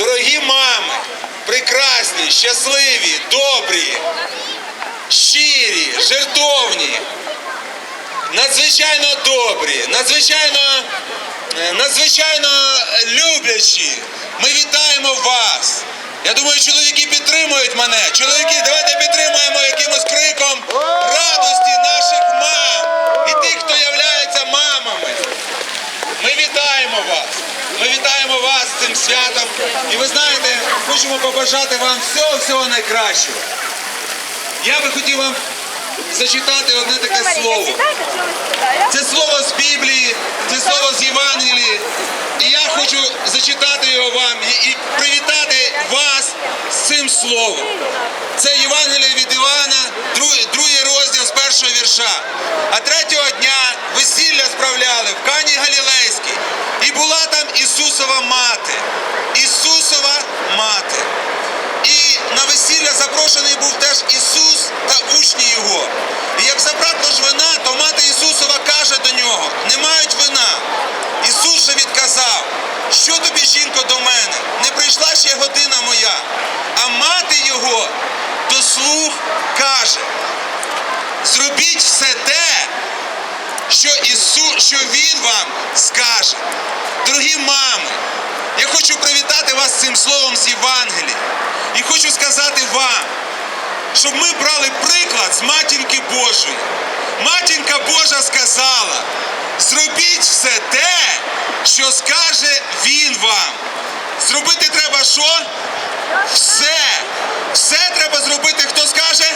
Дорогі мами, прекрасні, щасливі, добрі, щирі, жертовні, надзвичайно добрі, надзвичайно, е, надзвичайно люблячі. Ми вітаємо вас. Я думаю, чоловіки підтримують мене. Чоловіки, давайте підтримуємо якимось криком радості наших мам і тих, хто являється мамами. Ми вітаємо вас. Ми вітаємо вас з цим святом. І ви знаєте, хочемо побажати вам всього всього найкращого. Я би хотів вам зачитати одне таке слово. Це слово з Біблії, це слово з Євангелії. І я хочу зачитати його вам і, привітати вас з цим словом. Це Євангеліє від Івана, другий, другий розділ з першого вірша. А третього дня весілля справляли в Ісусова мати. Ісусова мати. І на весілля запрошений був теж Ісус та учні Його. І як забракло ж вина, то мати Ісусова каже до нього: не мають вина. Ісус же відказав, що тобі, жінко, до мене? Не прийшла ще година моя. А мати його до слух каже: зробіть все те, що Ісус, що Він вам скаже. Дорогі мами, я хочу привітати вас цим словом з Євангелії. І хочу сказати вам, щоб ми брали приклад з матінки Божої. Матінка Божа сказала: зробіть все те, що скаже Він вам. Зробити треба що? Все. Все треба зробити, хто скаже?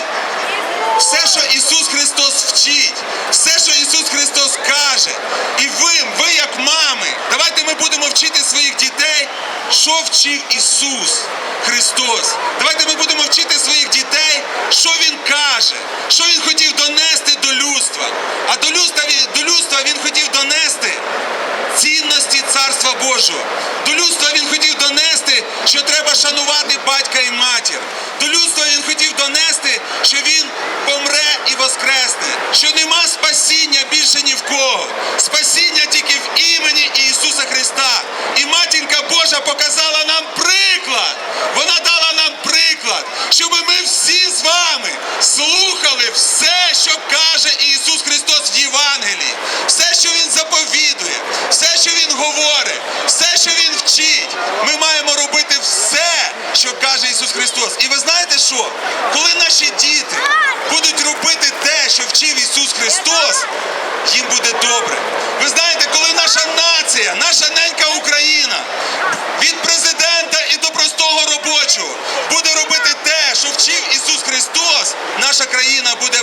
Все, що Ісус Христос вчить, все, що Ісус Христос каже. І ви, ви як мами, давайте ми будемо вчити своїх дітей, що вчив Ісус Христос. Давайте ми будемо вчити своїх дітей, що Він каже, що Він хотів донести до людства. А до людства, до людства Він хотів донести цінності Царства Божого. До людства він хотів донести, що треба шанувати батька і матір. До людства він хотів донести, що він помре і воскресне, що нема спасіння більше ні в кого. Спасіння тільки в імені Ісуса Христа. І матінка Божа показала нам приклад. Вона дала нам приклад, щоб ми всі з вами слухали все, що каже Ісус Христос в Євангелії, все, що Він заповідує, все, що Він говорить, все, що Він вчить. Ми маємо робити все, що каже Ісус Христос. І ви знаєте що? Наші діти будуть робити те, що вчив Ісус Христос, їм буде добре. Ви знаєте, коли наша нація, наша ненька Україна від президента і до простого робочого буде робити те, що вчив Ісус Христос, наша країна буде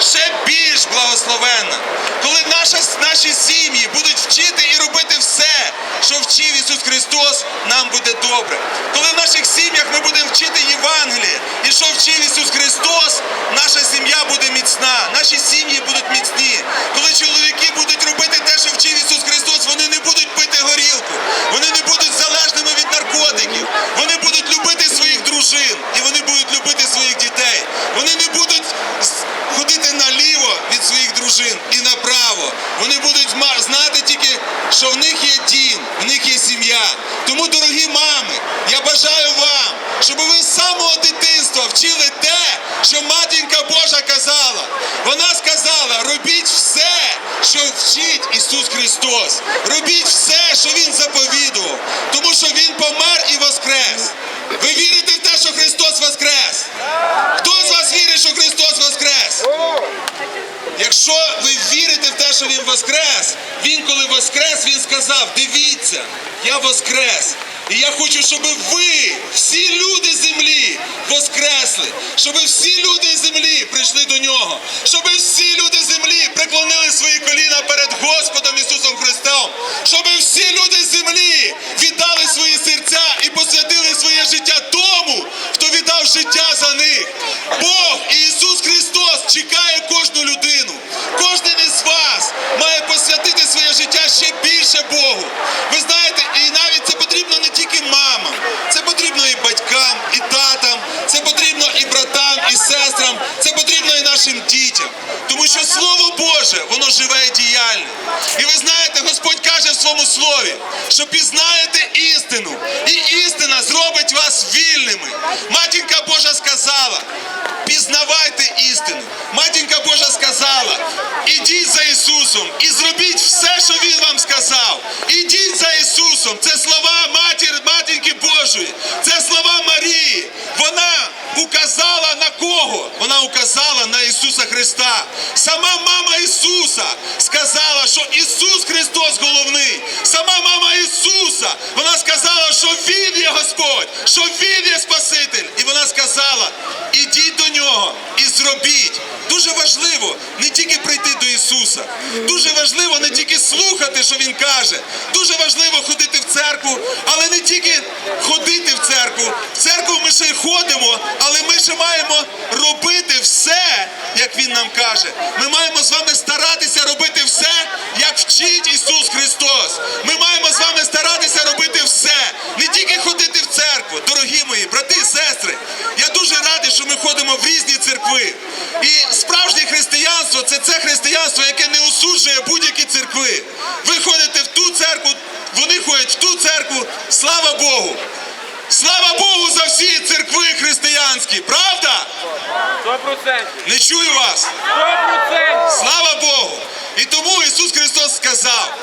ще більш благословенна. Коли наша, наші сім'ї будуть вчити і робити все, що вчив Ісус Христос, нам буде добре. Коли в наших сім'ях ми будемо вчити Євангеліє і Ісус Христос, наша сім'я буде міцна, наші сім'ї будуть міцні. Коли чоловіки будуть робити те, що вчив Ісус Христос, вони не будуть пити горілку, вони не будуть залежними від наркотиків, вони будуть любити своїх дружин і вони будуть любити своїх дітей. Вони не будуть з- ходити наліво від своїх дружин і направо. Вони будуть зма- знати тільки, що в них є дім, в них є сім'я. Тому, дорогі мами, я бажаю вам, щоб ви з самого дитинства вчили те, що матінка Божа казала. Вона сказала: робіть все, що вчить Ісус Христос. Робіть все, що Він заповідував, тому що Він помер і воскрес. Ви вірите в те, що Христос воскрес? Хто з вас вірить, що Христос воскрес? Якщо ви вірите в те, що Він воскрес, Він коли воскрес, Він сказав, дивіться, я воскрес. І я хочу, щоб ви, всі люди землі, воскресли, щоб всі люди землі прийшли до нього, щоб всі люди землі преклонили свої чекає кожну людину. Кожен із вас має посвятити своє життя ще більше Богу. Ви знаєте, і навіть це потрібно не тільки мамам, це потрібно і батькам, і татам, це потрібно і братам, і сестрам, це потрібно і нашим дітям. Тому що Слово Боже, воно живе і діяльне. І ви знаєте, Господь каже в своєму слові, що пізнаєте істину, і істина зробить вас вільними. Матінка Божа сказала. Ісусом і зробіть все, що Він вам сказав. Ідіть за Ісусом. Це слова матір, матінки Божої. Це слова Марії. Вона указала на кого? Вона указала на Ісуса Христа. Сама мама Ісуса сказала, що Ісус Христос головний. Сама мама Ісуса. Вона сказала, що Він є Господь, що Він є Спаситель. І вона сказала: ідіть до нього і зробіть. Дуже важливо не тільки прийти до Ісуса, дуже важливо не тільки слухати, що Він каже. Дуже важливо ходити в церкву, але не тільки ходити в церкву. В церкву ми ще ходимо, але ми ще маємо робити все, як Він нам каже. Ми маємо з вами старатися робити все, як вчить Ісус Христос. Ми маємо з вами старатися робити все, не християнство це це християнство, яке не осуджує будь-які церкви. Ви ходите в ту церкву, вони ходять в ту церкву. Слава Богу! Слава Богу за всі церкви християнські, правда? Сто процентів. Не чую вас. Сто процентів. Слава Богу! І тому Ісус Христос сказав: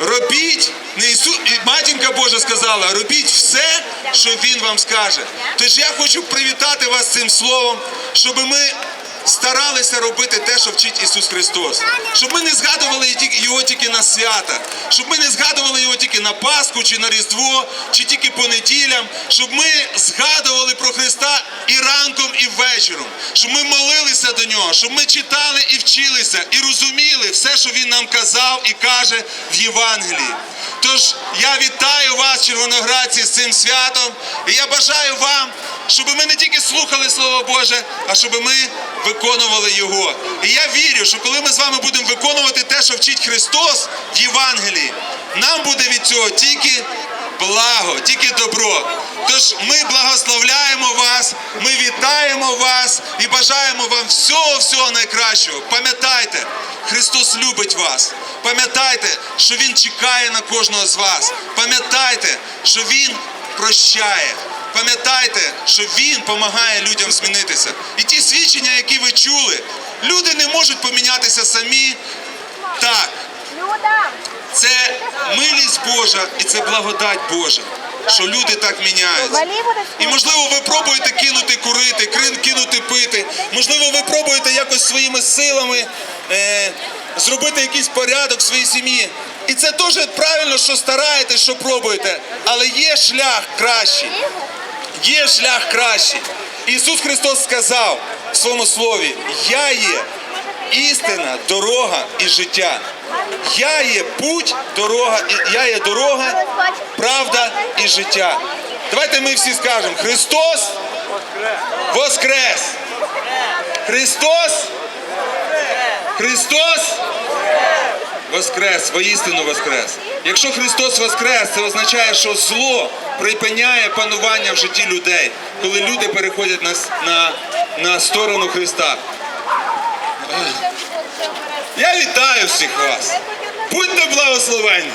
робіть, не Ісу... і матінка Божа сказала, робіть все, що Він вам скаже. Тож я хочу привітати вас цим словом, щоб ми старалися робити те, що вчить Ісус Христос. Щоб ми не згадували його тільки на свята, щоб ми не згадували його тільки на Пасху чи на Різдво, чи тільки по неділям, щоб ми згадували про Христа і ранком, і вечором, щоб ми молилися до нього, щоб ми читали і вчилися, і розуміли все, що він нам казав і каже в Євангелії. Тож я вітаю вас, червоноградці, з цим святом, і я бажаю вам, щоб ми не тільки слухали Слово Боже, а щоб ми виконували його. І я вірю, що коли ми з вами будемо виконувати те, що вчить Христос в Євангелії, нам буде від цього тільки благо, тільки добро. Тож ми благословляємо вас, ми вітаємо вас і бажаємо вам всього, всього найкращого. Пам'ятайте, Христос любить вас. Пам'ятайте, що Він чекає на кожного з вас. Пам'ятайте, що Він прощає. Пам'ятайте, що Він допомагає людям змінитися. І ті свідчення, які ви чули, люди не можуть помінятися самі. Так, це милість Божа і це благодать Божа, що люди так міняються. І можливо, ви пробуєте кинути курити, крин- кинути пити. Можливо, ви пробуєте якось своїми силами е, зробити якийсь порядок в своїй сім'ї. І це теж правильно, що стараєтесь, що пробуєте. Але є шлях кращий. Є шлях кращий. Ісус Христос сказав в своєму слові: Я є істина, дорога і життя. Я є путь, дорога, я є дорога, правда і життя. Давайте ми всі скажемо: Христос Воскрес! Христос! Христос! Воскрес, воістину Воскрес. Якщо Христос Воскрес, це означає, що зло припиняє панування в житті людей, коли люди переходять на, на, на сторону Христа. Я вітаю всіх вас! Будьте благословенні!